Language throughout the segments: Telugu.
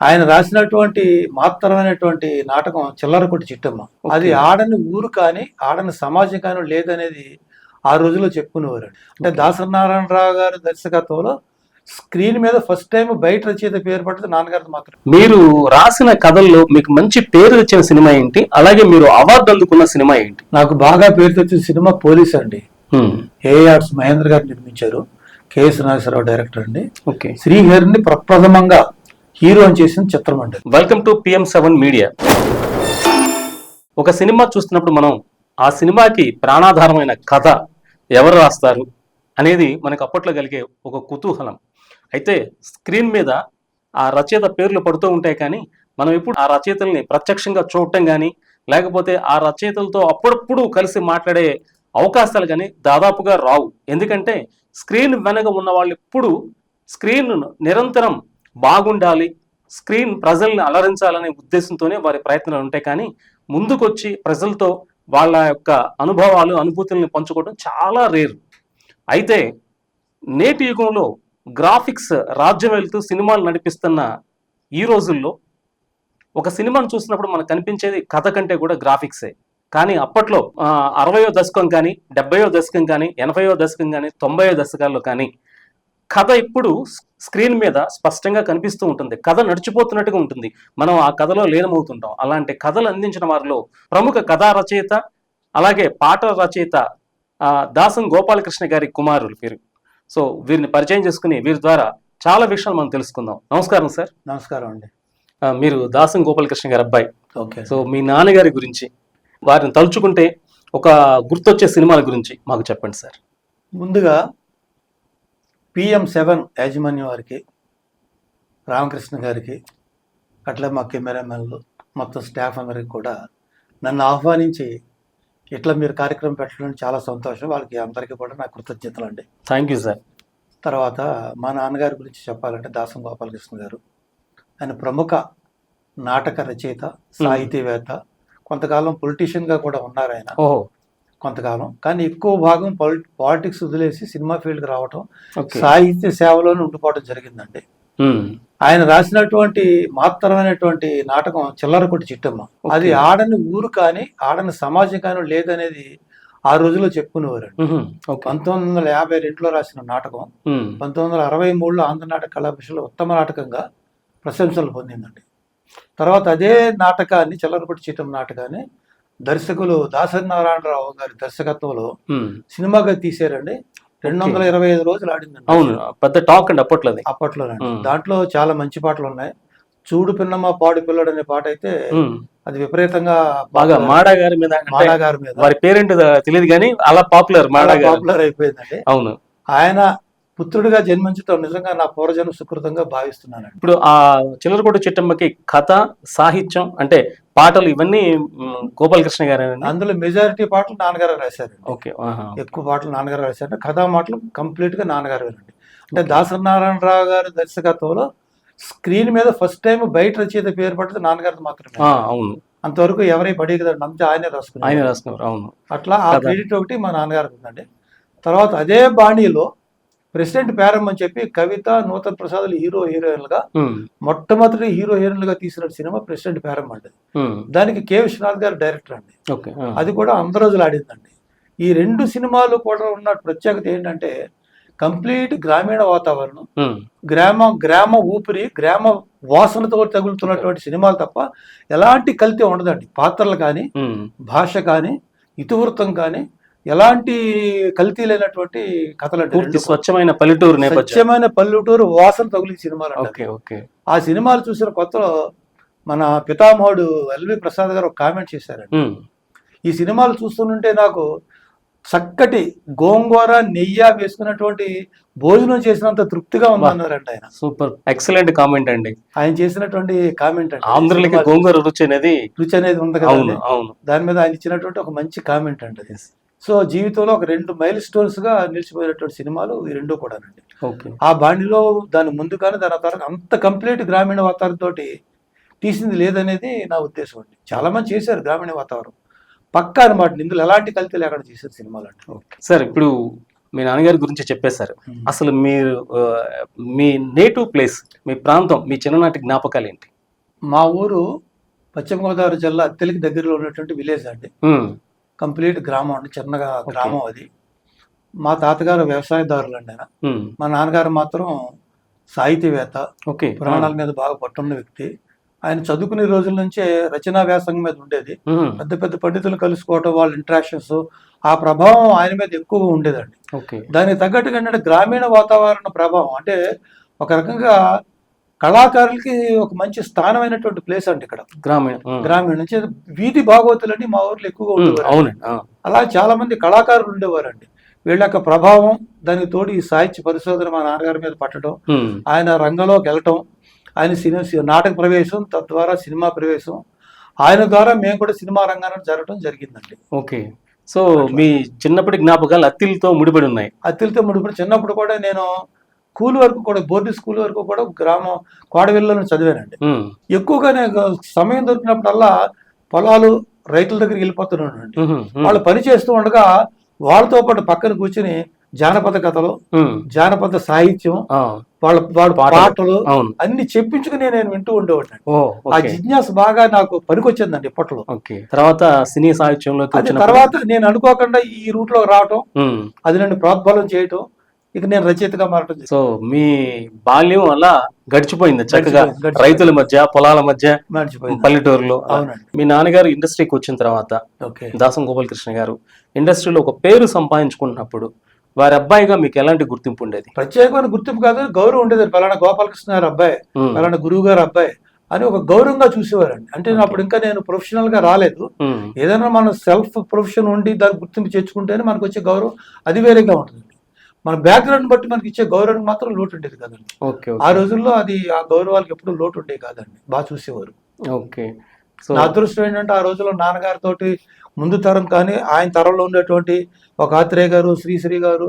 ఆయన రాసినటువంటి మాత్రమైనటువంటి నాటకం చిల్లర కొట్టి చిట్టమ్మ. అది ఆడని ఊరు కానీ ఆడని సమాజం కానీ లేదనేది ఆ రోజుల్లో చెప్పుకునేవారు. అంటే దాసనారాయణరావు గారి దర్శకత్వంలో స్క్రీన్ మీద ఫస్ట్ టైం బయట రచయిత పేరు పడ్డది నాన్నగారిది మాత్రం మీరు రాసిన కథల్లో మీకు మంచి పేరు తెచ్చిన సినిమా ఏంటి? అలాగే మీరు అవార్డు అందుకున్న సినిమా ఏంటి? నాకు బాగా పేరు తెచ్చిన సినిమా పోలీస్ అండి. ఏఆర్స్ మహేంద్ర గారు నిర్మించారు. కేఎస్ నాగేశ్వరరావు డైరెక్టర్ అండి. ఓకే. శ్రీహరిని ప్రప్రథమంగా హీరో అని చేసిన చిత్రం అండి welcome to PM seven media ఒక సినిమా చూస్తున్నప్పుడు మనం ఆ సినిమాకి ప్రాణాధారమైన కథ ఎవరు రాస్తారు అనేది మనకు అప్పట్లో కలిగే ఒక కుతూహలం. అయితే స్క్రీన్ మీద ఆ రచయిత పేర్లు పడుతూ ఉంటాయి కానీ మనం ఎప్పుడు ఆ రచయితల్ని ప్రత్యక్షంగా చూడటం కానీ లేకపోతే ఆ రచయితలతో అప్పుడప్పుడు కలిసి మాట్లాడే అవకాశాలు కానీ దాదాపుగా రావు. ఎందుకంటే స్క్రీన్ వెనక ఉన్న వాళ్ళు ఎప్పుడు స్క్రీన్ నిరంతరం బాగుండాలి స్క్రీన్ ప్రజల్ని అలరించాలనే ఉద్దేశంతోనే వారి ప్రయత్నాలు ఉంటాయి. కానీ ముందుకొచ్చి ప్రజలతో వాళ్ళ యొక్క అనుభవాలు అనుభూతుల్ని పంచుకోవడం చాలా రేరు. అయితే నేటి యుగంలో గ్రాఫిక్స్ రాజ్యం వెళ్తూ సినిమాలు నడిపిస్తున్న ఈ రోజుల్లో ఒక సినిమాను చూసినప్పుడు మనకు కనిపించేది కథ కంటే కూడా గ్రాఫిక్సే. కానీ అప్పట్లో అరవయో దశకం కానీ డెబ్బయో దశకం కానీ ఎనభయో దశకం కానీ తొంభయో దశకాల్లో కానీ కథ ఇప్పుడు స్క్రీన్ మీద స్పష్టంగా కనిపిస్తూ ఉంటుంది. కథ నడిచిపోతున్నట్టుగా ఉంటుంది. మనం ఆ కథలో లీనమవుతుంటాం. అలాంటి కథలు అందించిన వారిలో ప్రముఖ కథా రచయిత అలాగే పాట రచయిత దాసం గోపాలకృష్ణ గారి కుమారులు వీరు. సో వీరిని పరిచయం చేసుకుని వీరి ద్వారా చాలా విషయాలు మనం తెలుసుకుందాం. నమస్కారం సార్. నమస్కారం అండి. మీరు దాసం గోపాలకృష్ణ గారి అబ్బాయి. ఓకే. సో మీ నాన్నగారి గురించి వారిని తలుచుకుంటే ఒక గుర్తొచ్చే సినిమాల గురించి మాకు చెప్పండి సార్. ముందుగా పిఎం సెవెన్ యాజమాన్యం వారికి రామకృష్ణ గారికి అట్లా మా కెమెరామెన్లు మొత్తం స్టాఫ్ అందరికి కూడా నన్ను ఆహ్వానించి ఇట్లా మీరు కార్యక్రమం పెట్టడం చాలా సంతోషం. వాళ్ళకి అందరికీ కూడా నా కృతజ్ఞతలు అండి. థ్యాంక్ యూ సార్ తర్వాత మా నాన్నగారి గురించి చెప్పాలంటే దాసం గోపాలకృష్ణ గారు. ఆయన ప్రముఖ నాటక రచయిత సాహితీవేత్త కొంతకాలం పొలిటీషియన్గా కూడా ఉన్నారు ఆయన. ఓహో. కొంతకాలం. కానీ ఎక్కువ భాగం పొలి పాలిటిక్స్ వదిలేసి సినిమా ఫీల్డ్కి రావటం సాహిత్య సేవలోనే ఉండిపోవడం జరిగిందండి. ఆయన రాసినటువంటి మాత్రమైనటువంటి నాటకం చిల్లర కొట్టి చిట్టమ్మ. అది ఆడని ఊరు కానీ ఆడని సమాజం కానీ లేదనేది ఆ రోజుల్లో చెప్పుకునేవారు పంతొమ్మిది వందల యాభై రెండులో రాసిన నాటకం పంతొమ్మిది వందల అరవై మూడులో ఆంధ్ర నాటక కళాభిషలో ఉత్తమ నాటకంగా ప్రశంసలు పొందిందండి. తర్వాత అదే నాటకాన్ని చిల్లరపట్టి చీటం నాటకాన్ని దర్శకులు దాసరి నారాయణరావు గారి దర్శకత్వంలో. సినిమాగా తీసారండి రెండు వందల ఇరవై ఐదు రోజులు ఆడిందండి. అవును పెద్ద టాక్ అండి అప్పట్లో ఉమ్. దాంట్లో చాలా మంచి పాటలు ఉన్నాయి. చూడు పిన్నమ్మ పాడు పిల్లడు అనే పాట అయితే అది విపరీతంగా బాగా మాడా గారి మీద మాడా గారి మీద. వారి పేరెంట్ తెలియదు కానీ అలా పాపులర్ మాడా పాపులర్ అయిపోయిందండి. అవును. ఆయన పుత్రుడిగా జన్మించడం నిజంగా నా పూర్వజన్మ సుకృతంగా భావిస్తున్నానండి. ఇప్పుడు ఆ చిల్లరకోట చిట్టమ్మకి కథ సాహిత్యం అంటే పాటలు ఇవన్నీ గోపాలకృష్ణ గారేనండి? అందులో మెజారిటీ పాటలు నాన్నగారు రాశారండి. ఓకే. ఎక్కువ పాటలు నాన్నగారు రాశారు. కథా మాటలు కంప్లీట్గా నాన్నగారు వినండి అంటే దాసనారాయణరావు గారి దర్శకత్వంలో స్క్రీన్ మీద ఫస్ట్ టైం బయట రచయిత పేరు పడ్డది నాన్నగారిది మాత్రమే. అవును. అంతవరకు ఎవరై పడే కదండి అంతే ఆయనే ఆయన రాసుకున్నారు అవును. అట్లా ఆ కదా. క్రెడిట్ ఒకటి మా నాన్నగారికి ఉందండి. తర్వాత అదే బాణీలో ప్రెసిడెంట్ పేరం అని చెప్పి కవిత నూతన్ ప్రసాద్లు హీరో హీరోయిన్లుగా మొట్టమొదటి హీరో హీరోయిన్లుగా తీసిన సినిమా ప్రెసిడెంట్ పేరం అండి దానికి కె. విశ్వనాథ్ గారు డైరెక్టర్ అండి. అది కూడా వంద రోజులు ఆడిందండి. ఈ రెండు సినిమాలు కూడా ఉన్న ప్రత్యేకత ఏంటంటే కంప్లీట్ గ్రామీణ వాతావరణం గ్రామ గ్రామ ఊపిరి గ్రామ వాసనతో తగులుతున్నటువంటి సినిమాలు తప్ప ఎలాంటి కల్తీ ఉండదండి. పాత్రలు కానీ భాష కానీ ఇతివృత్తం కానీ ఎలాంటి కల్తీ లేనటువంటి కథలు పూర్తి. స్వచ్ఛమైన పల్లెటూరు స్వచ్ఛమైన పల్లెటూరు వాసన తగిలి సినిమాలు ఓకే ఓకే. ఆ సినిమాలు చూసిన కొత్తలో మన పితామహుడు ఎల్వి ప్రసాద్ గారు ఒక కామెంట్ చేశారండి. ఈ సినిమాలు చూస్తుంటే నాకు చక్కటి గోంగూర నెయ్యి వేసుకున్నటువంటి భోజనం చేసినంత తృప్తిగా ఉందన్నారండి ఆయన. సూపర్. ఎక్సలెంట్ కామెంట్ అండి. ఆయన చేసినటువంటి కామెంట్ అండి. ఆంధ్రులకి గోంగూర రుచి అనేది రుచి అనేది ఉంది అవును అవును. దాని మీద ఆయన ఇచ్చినటువంటి ఒక మంచి కామెంట్ అండి సో జీవితంలో ఒక రెండు మైల్ స్టోన్స్గా నిలిచిపోయినటువంటి సినిమాలు ఈ రెండు కూడానండి. ఓకే. ఆ బాణిలో దాని ముందు కానీ దాని తర్వాత అంత కంప్లీట్ గ్రామీణ వాతావరణం తోటి తీసింది లేదనేది నా ఉద్దేశం అండి. చాలా మంది చేశారు గ్రామీణ వాతావరణం. పక్కా అనమాట ఇందులో ఎలాంటి కల్తీ లేకుండా చేశారు సినిమాలు అంటే సార్ ఇప్పుడు మీ నాన్నగారి గురించి చెప్పేశారు. అసలు మీరు మీ నేటివ్ ప్లేస్ మీ ప్రాంతం మీ చిన్ననాటి జ్ఞాపకాలు ఏంటి? మా ఊరు పశ్చిమ గోదావరి జిల్లా అత్తెలికి దగ్గరలో ఉన్నటువంటి విలేజ్ అండి. కంప్లీట్ గ్రామం అండి చిన్నగా గ్రామం అది. మా తాతగారు వ్యవసాయదారులు అండి ఆయన మా నాన్నగారు మాత్రం సాహితీవేత్త. ఓకే. పురాణాల మీద బాగా పట్టున్న వ్యక్తి. ఆయన చదువుకునే రోజుల నుంచే రచనా వ్యాసంగం మీద ఉండేది. పెద్ద పెద్ద పండితులు కలుసుకోవటం వాళ్ళ ఇంట్రాక్షన్స్ ఆ ప్రభావం ఆయన మీద ఎక్కువగా ఉండేదండి. దానికి తగ్గట్టుగా ఏంటంటే గ్రామీణ వాతావరణ ప్రభావం అంటే ఒక రకంగా కళాకారులకి ఒక మంచి స్థానమైనటువంటి ప్లేస్ అండి ఇక్కడ. గ్రామీణ గ్రామీణ నుంచి వీధి భాగవతులని మా ఊర్లో ఎక్కువగా ఉండేవారు అవునండి అలా చాలా మంది కళాకారులు ఉండేవారండి. వీళ్ళ యొక్క ప్రభావం దానికి తోడు ఈ సాహిత్య పరిశోధన మా నాన్నగారి మీద పట్టడం ఆయన రంగంలోకి వెళ్ళటం ఆయన సినిమా నాటక ప్రవేశం తద్వారా సినిమా ప్రవేశం ఆయన ద్వారా మేము కూడా సినిమా రంగానికి జరగడం జరిగిందండి. ఓకే. సో మీ చిన్నప్పటి జ్ఞాపకాలు అత్తిలతో ముడిపడి ఉన్నాయి. అత్తిలతో ముడిపడి చిన్నప్పుడు కూడా నేను స్కూల్ వరకు కూడా బోర్డు స్కూల్ వరకు కూడా గ్రామం కోడవిల్లలో చదివానండి. ఎక్కువగా నేను సమయం దొరికినప్పుడల్లా పొలాలు రైతుల దగ్గరికి వెళ్ళిపోతున్నానండి ఉమ్, ఉమ్, వాళ్ళు పని చేస్తూ ఉండగా వాళ్ళతో పాటు పక్కన కూర్చుని జానపద కథలు జానపద సాహిత్యం వాళ్ళ వాళ్ళ పాటలు. అన్ని చెప్పించుకుని నేను వింటూ ఉండేవాడిని. ఆ జిజ్ఞాస బాగా నాకు పనికొచ్చిందండి ఇప్పట్లో. తర్వాత సినీ వచ్చిన తర్వాత నేను అనుకోకుండా ఈ రూట్లో రావటం అది నన్ను ప్రోద్బలం చేయటం ఇక నేను రచయితగా మారటం. సో మీ బాల్యం అలా గడిచిపోయింది చక్కగా. రైతుల మధ్య పొలాల మధ్య పల్లెటూరులో. మీ నాన్నగారు ఇండస్ట్రీకి వచ్చిన తర్వాత ఓకే. దాసం గోపాలకృష్ణ గారు ఇండస్ట్రీలో ఒక పేరు సంపాదించుకున్నప్పుడు వారి అబ్బాయిగా మీకు ఎలాంటి గుర్తింపు ఉండేది? ప్రత్యేకమైన గుర్తింపు కాదు గౌరవం ఉండేది. పలానా గోపాలకృష్ణ గారు అబ్బాయి పలానా గురువు గారు అబ్బాయి అని ఒక గౌరవంగా చూసేవారండి. అంటే అప్పుడు ఇంకా నేను ప్రొఫెషనల్గా రాలేదు. ఏదైనా మన సెల్ఫ్ ప్రొఫెషన్ ఉండి దాని గుర్తింపు చేర్చుకుంటేనే మనకు వచ్చే గౌరవం అది వేరేగా ఉంటుంది. మన బ్యాక్గ్రౌండ్ బట్టి మనకి ఇచ్చే గౌరవం మాత్రం లోటు ఉండేది కదండి. ఓకే ఆ రోజుల్లో అది ఆ గౌరవాలకు ఎప్పుడు లోటు ఉండేది కాదండి. బాగా చూసేవారు. ఓకే. సో నా అదృష్టం ఏంటంటే ఆ రోజుల్లో నాన్నగారితో ముందు తరం కానీ ఆయన తరంలో ఉండేటువంటి ఒక ఆత్రేయ గారు శ్రీశ్రీ గారు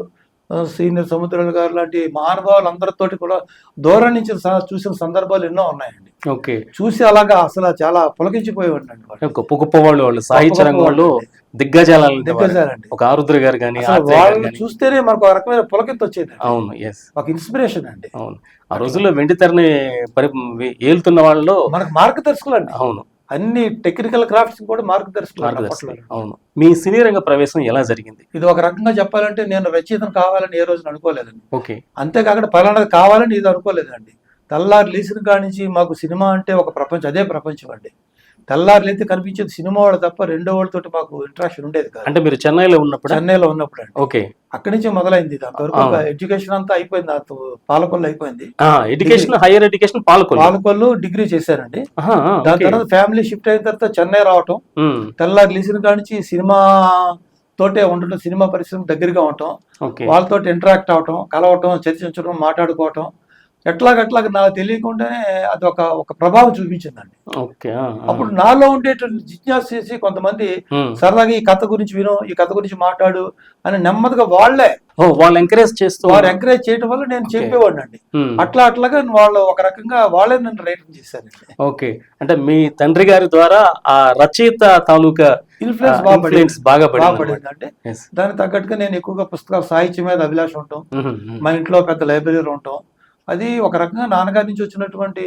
సీనియర్ సముద్రాల గారు లాంటి మహానుభావులు అందరితోటి కూడా దూరం నుంచి చూసిన సందర్భాలు ఎన్నో ఉన్నాయండి. ఓకే. చూసి అలాగా అసలు చాలా పులకించిపోయేవాడిని వాళ్ళు. గొప్ప గొప్ప వాళ్ళు వాళ్ళు సాహిత్య రంగంలో వాళ్ళండి. దిగ్గజాలు దిగ్గజాలండి. ఒక ఆరుద్ర గారు కానీ వాళ్ళని చూస్తేనే మనకు ఒక రకమైన పులకింత వచ్చేది. అవును ఎస్ ఒక ఇన్స్పిరేషన్ అండి. అవును. ఆ రోజుల్లో వెండి తెరని పరి ఏలుతున్న వాళ్ళలో మనకు మార్గదర్శకులు అండి అవును. అన్ని టెక్నికల్ క్రాఫ్ట్స్ కూడా మార్గదర్శకులు. అవును. మీ సినీ రంగ ప్రవేశం ఎలా జరిగింది? ఇది ఒక రకంగా చెప్పాలంటే నేను రచయితను కావాలని ఏ రోజున అనుకోలేదండి. ఓకే. అంతేకాకుండా పలానాది కావాలని ఇది అనుకోలేదండి. తెల్లారు లేచిన కాడి నుంచి మాకు సినిమా అంటే ఒక ప్రపంచం అదే ప్రపంచం అండి. తెల్లారు లేతే కనిపించేది సినిమా వాళ్ళు తప్ప రెండో వాళ్ళతోటి మాకు ఇంట్రాక్షన్ ఉండేది కాదు. అంటే మీరు చెన్నైలో ఉన్నప్పుడు? చెన్నైలో ఉన్నప్పుడు అండి. ఓకే. అక్కడి నుంచి మొదలైంది ఆ. ఎడ్యుకేషన్ అంతా అయిపోయింది. అంత పాలకొల్లు అయిపోయింది. Education higher education Palakollu. Palakollu degree చేశానండి ఆ, దాని. తర్వాత ఫ్యామిలీ షిఫ్ట్ అయిన తర్వాత చెన్నై రావటం. తెల్లారి లేచిన కాడి నుంచి సినిమా తోటే ఉండటం సినిమా పరిశ్రమ దగ్గరగా ఉండటం. వాళ్ళతో ఇంటరాక్ట్ అవటం కలవటం చర్చించడం మాట్లాడుకోవటం. ఎట్లాగట్లాగా నాకు తెలియకుండానే అది ఒక ఒక ప్రభావం చూపించిందండి. అప్పుడు నాలో ఉండేటువంటి జిజ్ఞాస చేసి కొంతమంది. సరదాగా ఈ కథ గురించి విను ఈ కథ గురించి మాట్లాడు అని నెమ్మదిగా వాళ్ళే వాళ్ళు ఎంకరేజ్ చేస్తూ వారు ఎంకరేజ్ చేయడం వల్ల నేను చెప్పేవాడిని అండి అట్లా అట్లాగా వాళ్ళు ఒక రకంగా వాళ్ళే నన్ను రైటింగ్ చేశారండి. ఓకే అంటే మీ తండ్రి గారి ద్వారా ఆ రచయిత తాలూకా ఇన్ఫ్లుయెన్స్ బాగా పడింది. అంటే దానికి తగ్గట్టుగా నేను ఎక్కువగా పుస్తకాలు సాహిత్యం మీద అభిలాష ఉంటాం. మా ఇంట్లో పెద్ద లైబ్రరీ ఉంటాం. అది ఒక రకంగా నాన్నగారి నుంచి వచ్చినటువంటి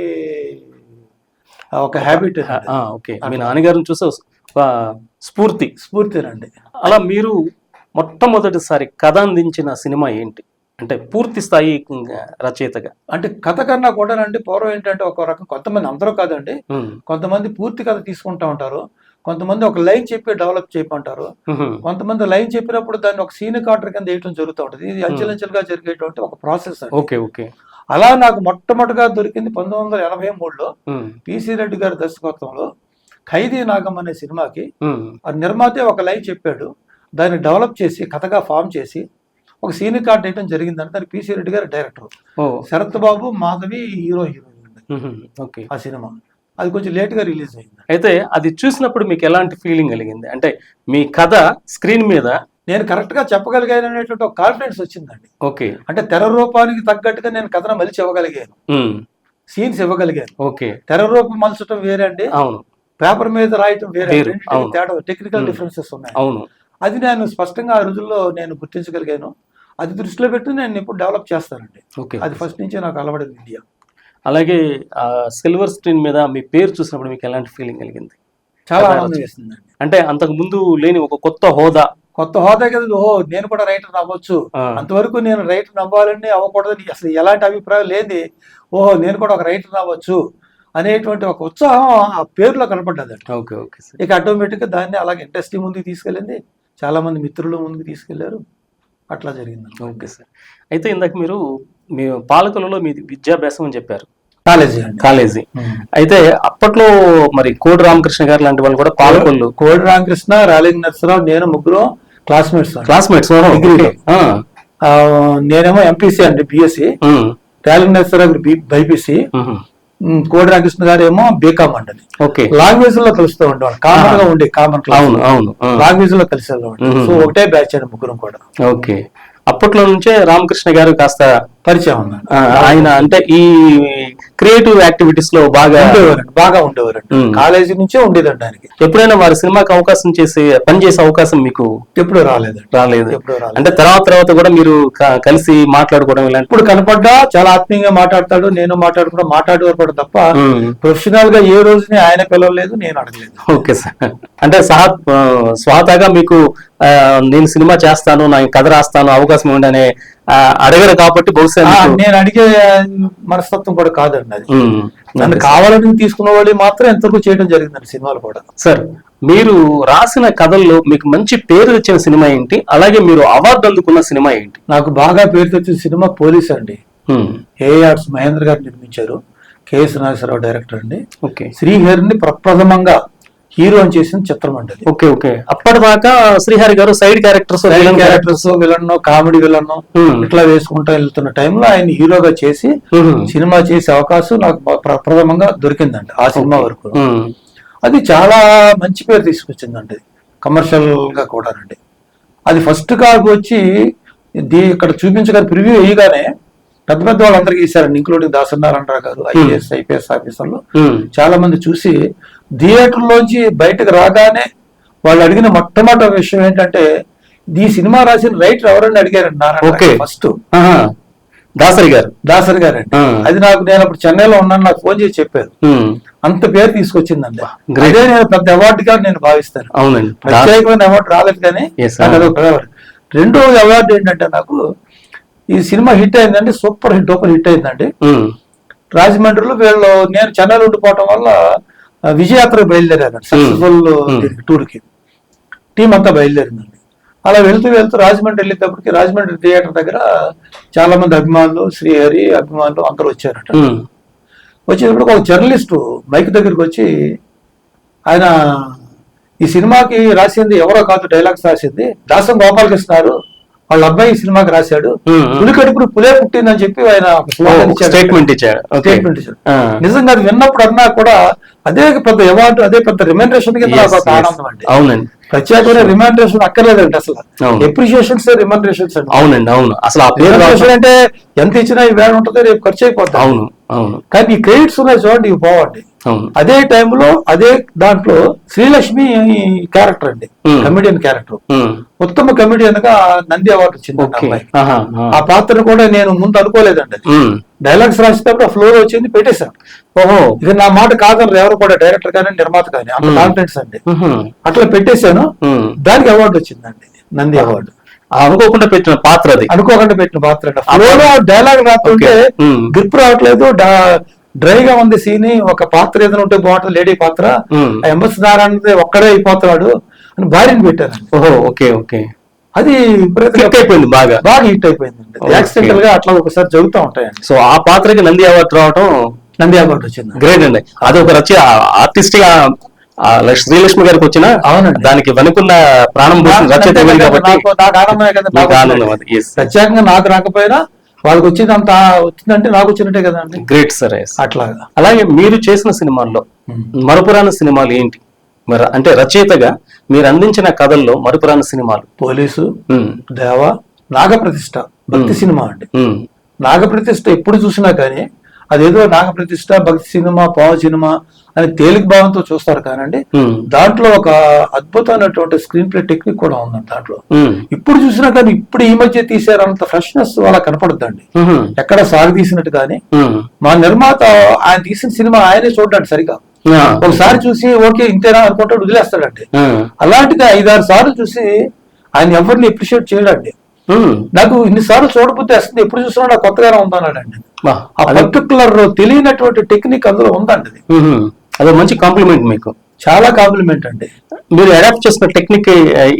ఒక హ్యాబిట్ ఓకే. మీ నాన్నగారిని చూసి ఒక స్ఫూర్తి. స్ఫూర్తినండి. అలా మీరు మొట్టమొదటిసారి కథ అందించిన సినిమా ఏంటి? అంటే పూర్తి స్థాయి రచయితగా. అంటే కథ కన్నా కూడా అండి పూర్వం ఏంటంటే ఒక రకం కొంతమంది అందరూ కాదండి. కొంతమంది పూర్తి కథ తీసుకుంటా ఉంటారు. కొంతమంది ఒక లైన్ చెప్పి డెవలప్ చేయమంటారు కొంతమంది లైన్ చెప్పినప్పుడు దాన్ని ఒక సీన్ కార్టర్ కింద వేయటం జరుగుతూ ఉంటుంది. ఇది అంచెలంచెలుగా జరిగేటువంటి ఒక ప్రాసెస్ అండి. Okay okay. అలా నాకు మొట్టమొదటిగా దొరికింది పంతొమ్మిది వందల ఎనభై మూడులో పిసి రెడ్డి గారి దర్శకత్వంలో ఖైదీ నాగం అనే సినిమాకి నిర్మాతే ఒక లైన్ చెప్పాడు. దాన్ని డెవలప్ చేసి కథగా ఫామ్ చేసి ఒక సీన్ కార్డ్ వేయడం జరిగిందని దానికి పిసి రెడ్డి గారు director. Sarath Babu Madhavi hero heroine ఆ సినిమా. అది కొంచెం లేట్గా రిలీజ్ అయింది. అయితే అది చూసినప్పుడు మీకు ఎలాంటి ఫీలింగ్ కలిగింది? అంటే మీ కథ స్క్రీన్ మీద నేను కరెక్ట్గా చెప్పగలిగాను అనేటువంటి ఒక కాన్ఫిడెన్స్ వచ్చిందండి. ఓకే. అంటే తెర రూపానికి తగ్గట్టుగా నేను కథను మలిచి ఇవ్వగలిగాను సీన్స్ ఇవ్వగలిగాను. ఓకే. తెర రూపం మలచడం వేరే అండి అవును. పేపర్ మీద రాయటం వేరే. తేడా టెక్నికల్. డిఫరెన్సెస్ ఉన్నాయి. అవును. అది నేను స్పష్టంగా ఆ రోజుల్లో నేను గుర్తించగలిగాను. అది దృష్టిలో పెట్టి నేను ఇప్పుడు డెవలప్ చేస్తానండి. ఓకే. అది ఫస్ట్ నుంచే నాకు అలవాటు మీడియా అలాగే సిల్వర్ స్క్రీన్ మీద మీ పేరు చూసినప్పుడు మీకు ఎలాంటి ఫీలింగ్ కలిగింది? చాలా ఆనందం రచన. వేస్తుందండి అంటే అంతకు ముందు లేని ఒక కొత్త హోదా కొత్త హోదా కదా ఓహో నేను కూడా రైటర్ అవ్వచ్చు. అంతవరకు నేను రైటర్ అవ్వాలని అవ్వకూడదని అసలు ఎలాంటి అభిప్రాయం లేని ఓహో నేను కూడా ఒక రైటర్ అవ్వచ్చు అనేటువంటి ఒక ఉత్సాహం ఆ పేరులో కనపడ్డదండి ఓకే ఓకే సార్. ఇక ఆటోమేటిక్గా దాన్ని అలాగే ఇండస్ట్రీ ముందుకు తీసుకెళ్ళింది. చాలా మంది మిత్రులు ముందుకు తీసుకెళ్ళారు. అట్లా జరిగింది ఓకే సార్. అయితే ఇందాక మీరు మీ పాలకులలో మీ విద్యాభ్యాసం అని చెప్పారు. College college. అయితే అప్పట్లో మరి కోడి రామకృష్ణ గారు లాంటి వాళ్ళు కూడా పాలకొల్లు కోడి రామకృష్ణ రాలింగ్ నరసరావు నేను ముగ్గురు క్లాస్మేట్స్ క్లాస్మేట్స్. నేనేమో ఎంపీసీ అండి బిఎస్సి రాలింగ్ నరసరావు బైపీసీ కోడి రామకృష్ణ గారు ఏమో బీకామ్ అండి ఓకే లాంగ్వేజ్లో కలుస్తూ ఉండేవాడు కామన్గా ఉండే కామన్ క్లాస్ అవును అవును ఆ, లాంగ్వేజ్లో కలిసి. సో ఒకటే బ్యాచ్ అండి ముగ్గురం కూడా. ఓకే అప్పట్లో నుంచే రామకృష్ణ గారు కాస్త పరిచయం ఉన్నాడు ఆ, ఆయన అంటే ఈ క్రియేటివ్ యాక్టివిటీస్లో బాగా ఉండేవారండి బాగా ఉండేవారండి. మ్మ్. కాలేజీ నుంచే ఉండేదండి ఆయనకి. ఎప్పుడైనా వారి సినిమాకి అవకాశం చేసే పనిచేసే అవకాశం మీకు ఎప్పుడు రాలేదు. ఎప్పుడు రాలేదు. అంటే తర్వాత తర్వాత కూడా మీరు కలిసి మాట్లాడుకోవడం ఇలాంటి ఇప్పుడు కనపడ్డా చాలా ఆత్మీయంగా మాట్లాడతాడు నేను మాట్లాడుకుంటా మాట్లాడేవాడు తప్ప. ప్రొఫెషనల్గా ఏ రోజుని ఆయన పిలవలేదు నేను అడగలేదు. Okay sir. అంటే సహా స్వాతగా మీకు నేను సినిమా చేస్తాను నా కథ రాస్తాను అవకాశం ఆ, అడగరు కాబట్టి బహుశా నేను అడిగే మనస్తత్వం కూడా కాదండి అది. నన్ను కావాలని తీసుకున్న వాళ్ళు మాత్రం ఎంతవరకు చేయడం జరిగిందండి సినిమాలు కూడా. సార్ మీరు రాసిన కథల్లో మీకు మంచి పేరు తెచ్చిన సినిమా ఏంటి? అలాగే మీరు అవార్డు అందుకున్న సినిమా ఏంటి? నాకు బాగా పేరు తెచ్చిన సినిమా పోలీస్ అండి. ఏఆర్స్ మహేంద్ర గారు నిర్మించారు. కేఎస్ నాగేశ్వరరావు డైరెక్టర్ అండి. ఓకే. శ్రీహరిని ప్రప్రథమంగా హీరో అని చేసిన చిత్రం అండి. Okay okay. అప్పటిదాకా శ్రీహరి గారు side characters characters villain comedy villain ఇట్లా వేసుకుంటా వెళ్తున్న టైంలో ఆయన హీరోగా చేసి సినిమా చేసే అవకాశం నాకు ప్రథమంగా దొరికిందండి ఆ సినిమా వరకు. అది చాలా మంచి పేరు తీసుకొచ్చిందండి కమర్షియల్గా కూడానండి. అది ఫస్ట్ కాకు వచ్చి దీ ఇక్కడ చూపించగానే ప్రివ్యూ వేయగానే పెద్ద పెద్ద వాళ్ళందరికీ ఇచ్చారండి ఇంక్లూడింగ్ దాసనారాయణరావు గారు ఐఏఎస్ ఐపీఎస్ ఆఫీసర్లు. చాలా మంది చూసి థియేటర్ లోంచి బయటకు రాగానే వాళ్ళు అడిగిన మొట్టమొదటి విషయం ఏంటంటే ఈ సినిమా రాసిన రైటర్ ఎవరని అడిగారండి. నారాయణ ఫస్ట్. దాసరి గారు. దాసరి గారండి ఆ. అది నాకు నేను అప్పుడు చెన్నైలో ఉన్నాను నాకు ఫోన్ చేసి చెప్పారు. అంత పేరు తీసుకొచ్చిందండి. అదే నేను పెద్ద అవార్డుగా నేను భావిస్తాను. అవునండి. ప్రత్యేకమైన అవార్డు రాలేదు కానీ రెండో అవార్డు. ఏంటంటే నాకు ఈ సినిమా హిట్ అయిందండి సూపర్ హిట్ సూపర్ హిట్ అయిందండి. రాజమండ్రిలో వీళ్ళు నేను చెన్నైలో ఉండిపోవటం వల్ల ఆ, విజయయాత్రకు బయలుదేరాను సక్సెస్ఫుల్. టూర్కి టీం అంతా బయలుదేరిందండి. అలా వెళ్తూ వెళ్తూ రాజమండ్రి వెళ్ళేటప్పటికి రాజమండ్రి థియేటర్ దగ్గర చాలా మంది అభిమానులు శ్రీహరి అభిమానులు అందరూ వచ్చారట. వచ్చేటప్పుడు ఒక జర్నలిస్టు మైక్ దగ్గరికి వచ్చి ఆయన ఈ సినిమాకి రాసింది ఎవరో కాదు డైలాగ్స్ రాసింది. దాసం గోపాలకృష్ణ గారు వాళ్ళ అబ్బాయి సినిమాకి రాశాడు. ఉమ్. పులి పుట్టిందని చెప్పి ఆయన. స్టేట్మెంట్ ఇచ్చాడు స్టేట్మెంట్ ఇచ్చాడు. నిజంగా అది విన్నప్పుడు అన్నా కూడా అదే పెద్ద అవార్డు అదే పెద్ద రిమైండరేషన్ కింద. ఆనందం అండి అవునండి ప్రత్యేకమైన రిమైండరేషన్ అక్కర్లేదండి అసలు. ఎప్రిషియేషన్స్ రిమైండరేషన్స్ అండి అవునండి అవును అసలు అంటే ఎంత ఇచ్చినా ఈ వేళ ఉంటుంది రేపు ఖర్చు అయిపోతుంది అవును కానీ ఈ క్రెడిట్స్ ఉన్నాయి చూడండి ఇవి పోవండి. అదే టైంలో అదే దాంట్లో శ్రీలక్ష్మి క్యారెక్టర్ అండి. Comedian character. ఉత్తమ కమెడియన్గా నంది అవార్డు వచ్చింది ఆ. పాత్రను కూడా నేను ముందు అనుకోలేదండి. డైలాగ్స్ రాసేటప్పుడు ఫ్లోర్ వచ్చింది పెట్టేశాను. ఓహో. ఇక నా మాట కాదనరు ఎవరు కూడా డైరెక్టర్ కానీ నిర్మాత కానీ అంత. కాన్ఫిడెన్స్ అండి. అట్లా పెట్టేశాను. దానికి అవార్డు వచ్చిందండి నంది అవార్డు. అనుకోకుండా పెట్టిన పాత్ర అది. అనుకోకుండా పెట్టిన పాత్ర డైలాగ్ రాస్తుంటే. గ్రిప్ రావట్లేదు డ్రైగా ఉంది సీన్ ఒక పాత్ర ఏదైనా ఉంటే బాగుంటుంది లేడీ పాత్ర. ఎంఎస్ నారాయణ ఒక్కడే అయిపోతున్నాడు అని భార్యని పెట్టారండి. ఓహో ఓకే ఓకే. అది క్లిక్ అయిపోయింది బాగా. బాగా హిట్ అయిపోయిందండి. Okay. యాక్సిడెంటల్గా అట్లా ఒకసారి జరుగుతూ ఉంటాయండి. సో ఆ పాత్రకి నంది అవార్డు రావటం నంది అవార్డు వచ్చింది గ్రేట్ అండి. అది ఒక రచ ఆర్టిస్ట్గా ఆ లక్ష్- శ్రీలక్ష్మి గారికి వచ్చిన అవునండి. దానికి వెనుకున్న ప్రాణం పోసిన రచయిత కాబట్టి నాకు ఆనందం. అది. ప్రత్యేకంగా నాకు రాకపోయినా వాళ్ళకి వచ్చింది అంత వచ్చిందంటే నాకు వచ్చినట్టే కదండి గ్రేట్ సర్. అట్లాగా అలాగే మీరు చేసిన సినిమాల్లో. మరుపురాని సినిమాలు ఏంటి మరి అంటే రచయితగా మీరు అందించిన కథల్లో మరుపురాని సినిమాలు పోలీసు దేవ నాగప్రతిష్ఠ భక్తి. సినిమా అండి ఉమ్, నాగప్రతిష్ఠ ఎప్పుడు చూసినా కానీ అదేదో నాగప్రతిష్ఠ భక్తి సినిమా పవన్ సినిమా అని తేలిక భావంతో చూస్తారు కానండి. దాంట్లో ఒక అద్భుతమైనటువంటి స్క్రీన్ ప్లే టెక్నిక్ కూడా ఉందండి దాంట్లో. ఇప్పుడు చూసినా కానీ ఇప్పుడు ఈ మధ్య తీసారంత ఫ్రెష్నెస్ అలా కనపడద్దండి. ఎక్కడ సాగు తీసినట్టు కానీ. మా నిర్మాత ఆయన తీసిన సినిమా ఆయనే చూడండి సరిగా ఒకసారి చూసి ఓకే ఇంతేనా అనుకుంటాడు వదిలేస్తాడండి. ఆ, అలాంటిది ఐదారు సార్లు చూసి ఆయన ఎవరిని అప్రిషియేట్ చేయడండి. నాకు ఇన్నిసార్లు చూడబుద్ధి వస్తుంది. ఎప్పుడు చూసినా నాకు కొత్తగానే ఉందన్నాడండి. ఆ పర్టికులర్ తెలియనటువంటి టెక్నిక్ అందులో ఉందండి అది. మంచి కాంప్లిమెంట్ మీకు. చాలా కాంప్లిమెంట్ అండి. మీరు అడాప్ట్ చేసిన టెక్నిక్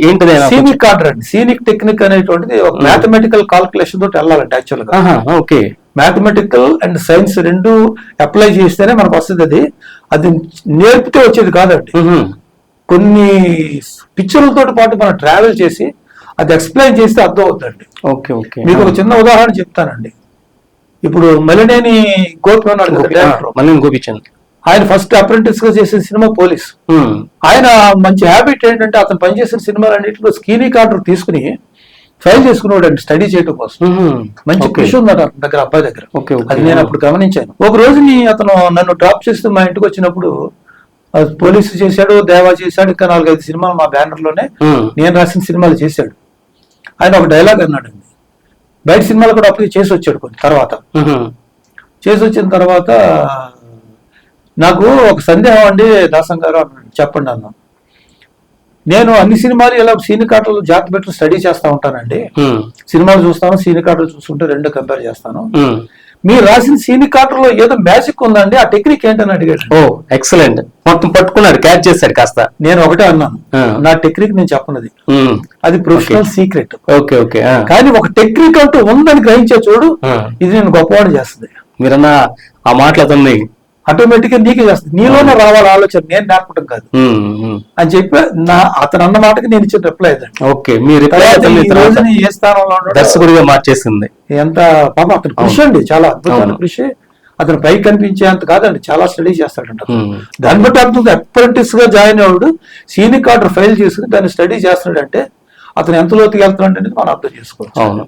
ఏంటిది సీనిక్ ఆర్డర్ అండి. సీనిక్ టెక్నిక్ అనేటువంటిది ఒక మ్యాథమెటికల్ కాల్కులేషన్ తోటి వెళ్ళాలండి యాక్చువల్గా. ఓకే. మ్యాథమెటికల్ అండ్ సైన్స్ రెండు అప్లై చేస్తేనే మనకు వస్తుంది అది. అది నేర్పితే వచ్చేది కాదండి. కొన్ని పిక్చర్లతో పాటు మనం ట్రావెల్ చేసి అది ఎక్స్ప్లెయిన్ చేస్తే అర్థం అవుతుందండి. Okay okay. మీకు ఒక చిన్న ఉదాహరణ చెప్తానండి. ఇప్పుడు మలినేని గోపి ఉన్నాడు కదా డైరెక్టర్ మళ్ళీ గోపించండి ఆయన ఫస్ట్ అప్రెంటిస్గా చేసిన సినిమా పోలీస్. ఆయన మంచి హ్యాబిట్ ఏంటంటే అతను పనిచేసిన సినిమాలన్నింటిలో స్కీనీ కార్డర్ తీసుకుని ఫైల్ చేసుకునేవాడు అండి స్టడీ చేయడం కోసం మంచి కృషి ఉందట అతని దగ్గర అబ్బాయి దగ్గర. అది నేను అప్పుడు గమనించాను. ఒక రోజుని అతను నన్ను డ్రాప్ చేస్తూ మా ఇంటికి వచ్చినప్పుడు పోలీసు చేశాడు దేవా చేశాడు ఇంకా నాలుగైదు సినిమాలు మా బ్యానర్లోనే నేను రాసిన సినిమాలు చేశాడు. ఆయన ఒక డైలాగ్ అన్నాడండి. బయట సినిమాలు కూడా అప్పుడు చేసి వచ్చాడు కొన్ని తర్వాత. చేసి వచ్చిన తర్వాత నాకు ఒక సందేహం అండి దాసం గారు చెప్పండి అన్న. నేను అన్ని సినిమాలు ఇలా సీని కాటలు జాగ్రత్త పెట్టి స్టడీ చేస్తా ఉంటానండి. సినిమాలు చూస్తాను సీని కాటలు చూస్తుంటే రెండు కంపేర్ చేస్తాను. మీరు రాసిన సీని కాటర్లో ఏదో మ్యాజిక్ ఉందండి ఆ టెక్నిక్ ఏంటని అడిగాడు. ఓ ఎక్సలెంట్ మొత్తం పట్టుకున్నాడు క్యాచ్ చేశాడు కాస్త. నేను ఒకటే అన్నాను. నా టెక్నిక్ నేను చెప్పనది. అది ప్రొఫెషనల్ సీక్రెట్. ఓకే ఓకే కానీ ఒక టెక్నిక్ అంటూ ఉందని గ్రహించే చూడు. ఇది నేను గొప్పవాడు చేస్తుంది. మీరన్న ఆ మాటలు అతన్ని ఆటోమేటిక్గా నీకే చేస్తుంది. నీలోనే రావాలి ఆలోచన నేను నేర్పడం కాదు. అని చెప్పి నా అతను అన్న మాటకి నేను ఇచ్చిన రిప్లై ఓకే మీ ఏ స్థానంలో దర్శకుడిగా మార్చేసింది. ఎంత పాప అతను కృషి అండి చాలా అద్భుతమైన. కృషి. అతను పైకి కనిపించేంత కాదండి చాలా స్టడీ చేస్తాడంట దాన్ని బట్టి అర్థం అప్రెంటిస్గా జాయిన్ అవ్వడు సీనిక్ ఆర్డర్ ఫైల్ చేసుకుని దాన్ని స్టడీ చేస్తున్నాడంటే అతను ఎంత లోతుకి వెళ్తున్నాడు అనేది మనం అర్థం చేసుకోవచ్చు. అవును.